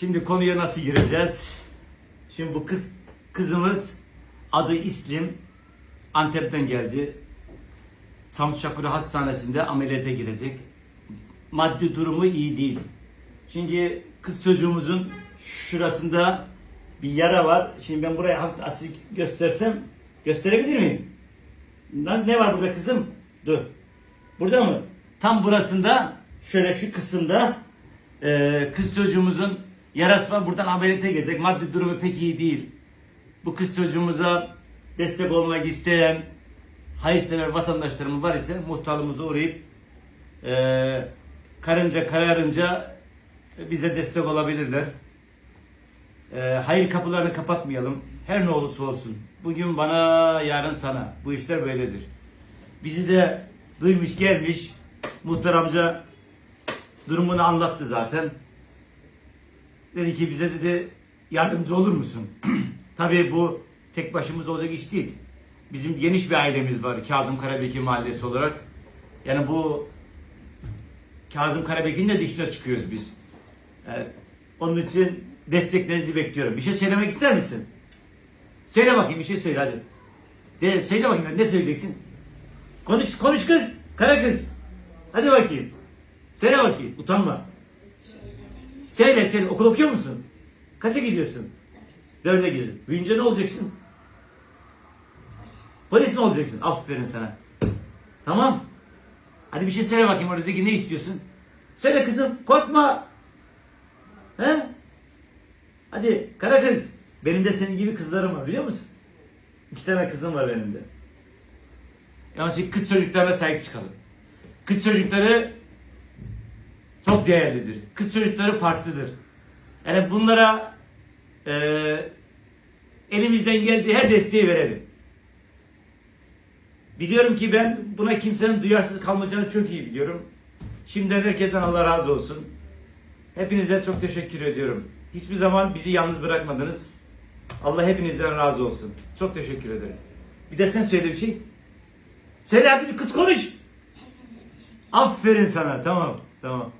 Şimdi konuya nasıl gireceğiz? Şimdi bu kız kızımız adı İslim. Antep'ten geldi. Çamşakuru Hastanesi'nde ameliyata girecek. Maddi durumu iyi değil. Şimdi kız çocuğumuzun şurasında bir yara var. Şimdi ben buraya hafif açık göstersem gösterebilir miyim? Lan ne var burada kızım? Dur. Burada mı? Tam burasında şöyle şu kısımda eee, kız çocuğumuzun yarası var. Buradan ameliyata gelecek. Maddi durumu pek iyi değil. Bu kız çocuğumuza destek olmak isteyen hayırsever vatandaşlarımız var ise muhtarlığımıza uğrayıp eee karınca kararınca bize destek olabilirler. Eee, hayır kapılarını kapatmayalım. Her ne olursa olsun. Bugün bana, yarın sana. Bu işler böyledir. Bizi de duymuş gelmiş. Muhtar amca durumunu anlattı zaten. Dedi ki bize dedi yardımcı olur musun? Tabii bu tek başımız olacak iş değil. Bizim geniş bir ailemiz var Kazım Karabekir Mahallesi olarak. Yani bu Kazım Karabekir'in de dışına çıkıyoruz biz. Evet. Onun için desteklerinizi bekliyorum. Bir şey söylemek ister misin? Söyle bakayım bir şey söyle hadi. De, söyle bakayım ne söyleyeceksin? Konuş konuş kız. Kara kız. Hadi bakayım. Söyle bakayım. Utanma. Söyle söyle. Okul okuyor musun? Kaça gidiyorsun? Dörde gidiyorsun. Büyüyünce ne olacaksın? Polis mi olacaksın? Aferin sana. Tamam. Hadi bir şey söyle bakayım oradaki ne istiyorsun? Söyle kızım. Korkma. He? Hadi kara kız. Benim de senin gibi kızlarım var biliyor musun? İki tane kızım var benim de. Onun için kız çocuklarına sahip çıkalım. Kız çocukları çok değerlidir. Kız çocukları farklıdır. Yani bunlara eee, elimizden geldiği her desteği verelim. Biliyorum ki ben buna kimsenin duyarsız kalmayacağını çok iyi biliyorum. Şimdiden herkesten Allah razı olsun. Hepinize çok teşekkür ediyorum. Hiçbir zaman bizi yalnız bırakmadınız. Allah hepinizden razı olsun. Çok teşekkür ederim. Bir de sen söyle bir şey. Söyle hadi bir kız konuş. Aferin sana. Tamam. Tamam.